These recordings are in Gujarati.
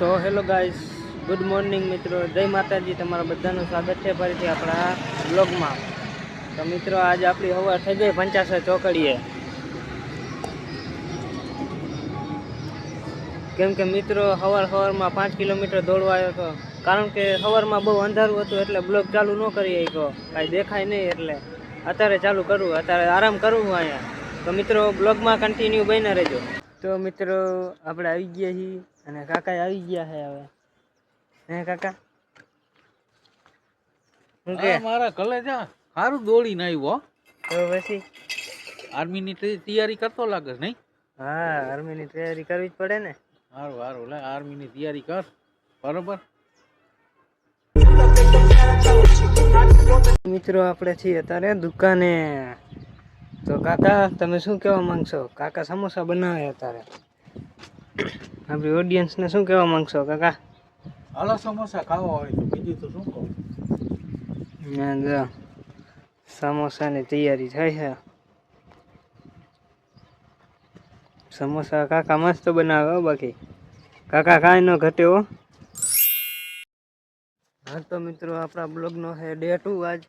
So hello guys, good morning મિત્રો. જય માતાજી, તમારા બધાનું સ્વાગત છે ફરીથી આપણા બ્લોગમાં. તો મિત્રો, આજે આપણી હવા થઈ ગઈ પંચાસર ચોકડીએ. કેમ કે મિત્રો સવાર સવારમાં પાંચ કિલોમીટર દોડવા આવ્યો હતો. કારણ કે સવારમાં બહુ અંધારું હતું એટલે બ્લોગ ચાલુ ન કરી શક્યો કાંઈ દેખાય નહીં એટલે. અત્યારે ચાલુ કરવું અત્યારે આરામ કરવું અહીંયા. તો મિત્રો, બ્લોગમાં કન્ટિન્યુ બન્યા રહેજો. તો મિત્રો, આપણે આવી ગયા છીએ. અને કાકા આવી ગયા છે હવે. હે કાકા? હું કે? મારા કલે જા સારું દોડીને આવ્યો તો પછી? આર્મીની તૈયારી કરતો લાગે નહીં? હા આર્મીની તૈયારી કરવી જ પડે ને. સારું સારું લે આર્મીની તૈયારી કર. બરોબર? મિત્રો આપણે છીએ અત્યારે દુકાને. તો કાકા તમે શું કહેવા માંગશો? કાકા સમોસા બનાવે અત્યારે. આપણી ઓડિયન્સને શું કહેવા માંગશો કાકા? હાલો સમોસા ખાવા હોય તો બીજું તો શું કહો? ના સમોસાની તૈયારી થાય છે. સમોસા કાકા મસ્ત બનાવે બાકી. કાકા કાંઈ ન ઘટે હો. હા તો મિત્રો આપણા બ્લોગનો છે ડે ટુ આજ.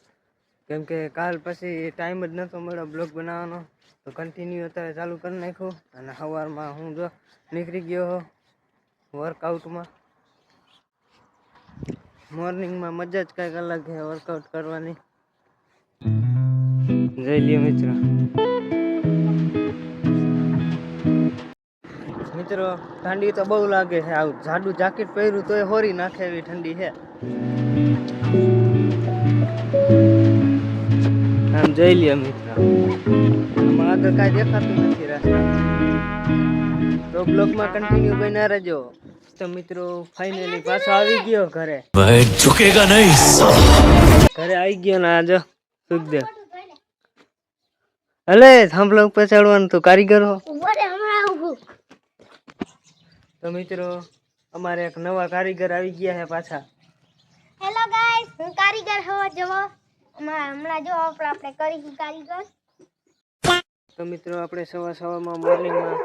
કેમ કે કાલ પછી ટાઈમ જ નહોતો મળ્યો બ્લોગ બનાવવાનો. તો કન્ટિન્યુ અત્યારે ચાલુ કરી નાખ્યું અને સવારમાં હું જો નીકળી ગયો વર્કઆઉટમાં મોર્નિંગમાં મજા જ કંઈક અલગ છે વર્કઆઉટ કરવાની. જઈ લ્યો મિત્રો. મિત્રો, ઠંડી તો બહુ લાગે છે. આવું જાડું જાકેટ પહેર્યું તોય હોરી નાખે એવી ઠંડી છે. તમને જોઈ મિત્ર મિત્રો આગળ કાંઈ દેખાતું નથી રસ્તા તો બ્લોકમાં કન્ટિન્યુ બન્યા રહેજો. તો મિત્રો ફાઇનલી પાછો આવી ગયો ઘરે. ઝુકેગા નહીં ઘરે આવી ગયો ને આજો સુખદેવ. અલે થાંભલા ઉપર ચડવાનું તું કારીગર હો. તો મિત્રો અમારે એક નવા કારીગર આવી ગયા છે પાછા. હેલો ગાઈસ હું કારીગર હોવા જવા. હમણાં જો આપણે કરી કારીગર. તો મિત્રો, આપણે સવાર સવારમાં મોર્નિંગમાં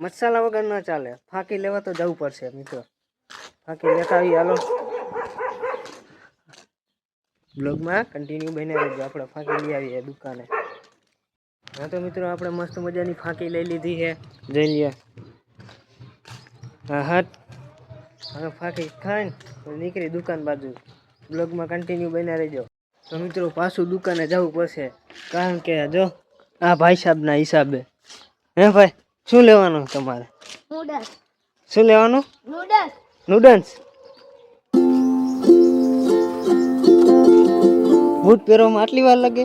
મસાલા વગર ન ચાલે. ફાંકી લેવા તો જવું પડશે, મિત્રો. ફાંકી લેતા આવી હાલો. બ્લોગમાં કન્ટિન્યુ બને રહેજો. આપણે ફાંકી લઈ આવીએ દુકાને. હા તો મિત્રો, આપણે મસ્ત મજાની ફાંકી લઈ લીધી છે. જઈ લઈએ હા હા. ફાંકી ખાઈને નીકળી દુકાન બાજુ. બ્લોગમાં કન્ટિન્યુ બન્યા રહેજો. તો મિત્રો પાછું દુકાને જવું પડશે. કારણ કે જો આ ભાઈ સાહેબના હિસાબે. હે ભાઈ શું લેવાનું તમારે? શું લેવાનું? નૂડલ્સ બૂટ પહેરવામાં આટલી વાર લાગે?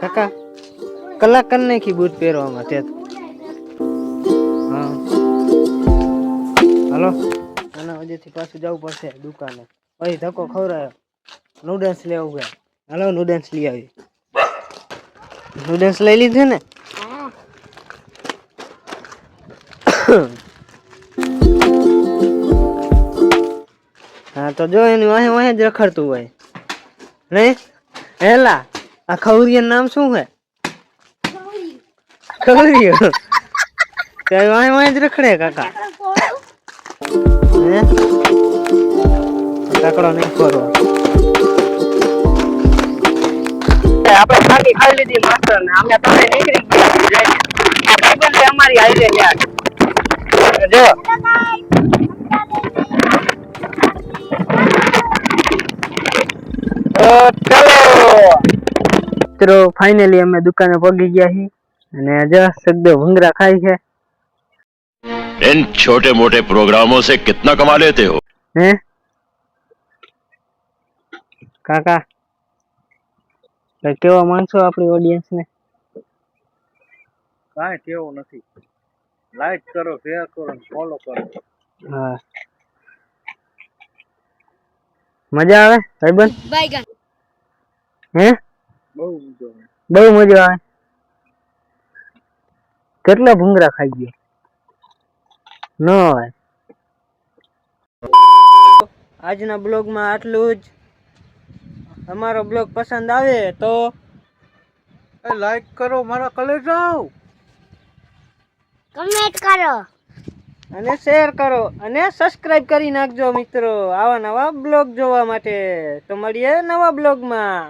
કાકા કલાક કરી નાખી બૂટ પહેરવામાં તે. હા. હાલો. આના વજેથી પાછું જવું પડશે દુકાને. પછી ધક્કો ખવડાયો. નૂડલ્સ લેવું ગયા હાલો નૂડલ્સ લઈ આવી. નૂડલ્સ લઈ લીધું ને? હા, તો જો એની વાહે વાહે જ રખડતું હોય. નહીં હેલા, આ ખવરિયા નામ શું છે? ખવરિયો. તે વાહે વાહે જ રખડે, કાકા. કાકડો નહીં ખોરો આપણે ખાલી ખાઈ લીધી માસ્ટર ને અમે તમે નીકળી ગયા આ ભાઈબંધે અમારી હાઈવે લ્યા જો મિત્રો ફાઇનલી અમે દુકાને પગી ગયા છીએ અને આજે સગદો ભૂંગરા ખાય છે इन छोटे मोटे प्रोग्रामों से कितना कमा लेते हो હે કાકા કઈ કેવા માણસો આપણી ઓડિયન્સ ને? કાંઈ કેવું નથી. લાઈક કરો શેર કરો ફોલો કરો. હા. મજા આવે? ભાઈબંધ? બાયગન હે? બહુ મજો આવે. બહુ મજા આવે. કેટલા ભૂંગરા ખાઈ ગયો? ન હોય. આજના બ્લોગમાં આટલું જ. તમારો બ્લોગ પસંદ આવે તો લાઈક કરો મારા કલે જાઓ. કમેન્ટ કરો. અને શેર કરો અને સબસ્ક્રાઇબ કરી નાખજો મિત્રો આવા નવા બ્લોગ જોવા માટે. તો મળીએ નવા બ્લોગમાં.